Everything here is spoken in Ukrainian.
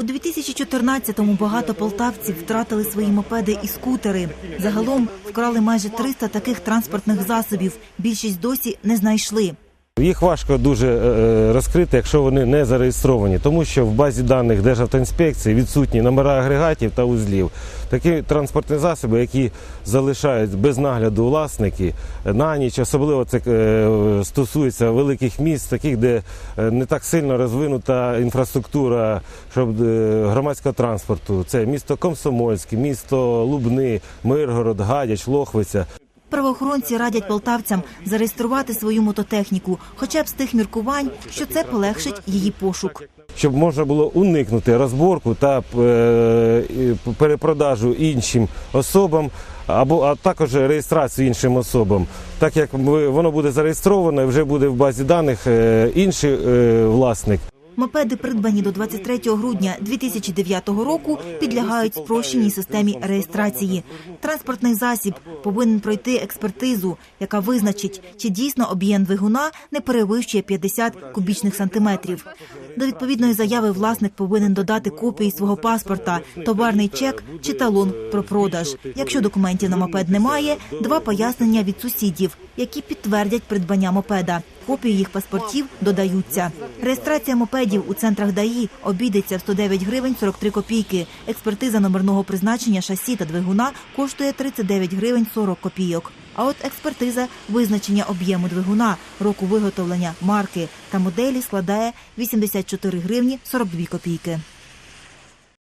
У 2014-му багато полтавців втратили свої мопеди і скутери. Загалом вкрали майже 300 таких транспортних засобів. Більшість досі не знайшли. Їх важко дуже е, розкрити, якщо вони не зареєстровані, тому що в базі даних Державтоінспекції відсутні номера агрегатів та узлів. Такі транспортні засоби, які залишають без нагляду власники е, на ніч, особливо це е, стосується великих міст, таких, де е, не так сильно розвинута інфраструктура щоб, е, громадського транспорту. Це місто Комсомольське, місто Лубни, Миргород, Гадяч, Лохвиця. Правоохоронці радять полтавцям зареєструвати свою мототехніку, хоча б з тих міркувань, що це полегшить її пошук. щоб можна було уникнути розборку та е, перепродажу іншим особам, або а також реєстрацію іншим особам. Так як воно буде зареєстровано, вже буде в базі даних е, інший е, власник. Мопеди, придбані до 23 грудня 2009 року, підлягають спрощеній системі реєстрації. Транспортний засіб повинен пройти експертизу, яка визначить, чи дійсно об'єм двигуна не перевищує 50 кубічних сантиметрів. До відповідної заяви власник повинен додати копії свого паспорта, товарний чек чи талон про продаж. Якщо документів на мопед немає, два пояснення від сусідів, які підтвердять придбання мопеда. Копії їх паспортів додаються. Реєстрація мопедів у центрах ДАІ обійдеться в 109 гривень 43 копійки. Експертиза номерного призначення шасі та двигуна коштує 39 гривень 40 копійок. А от експертиза визначення об'єму двигуна, року виготовлення, марки та моделі складає 84 гривні 42 копійки.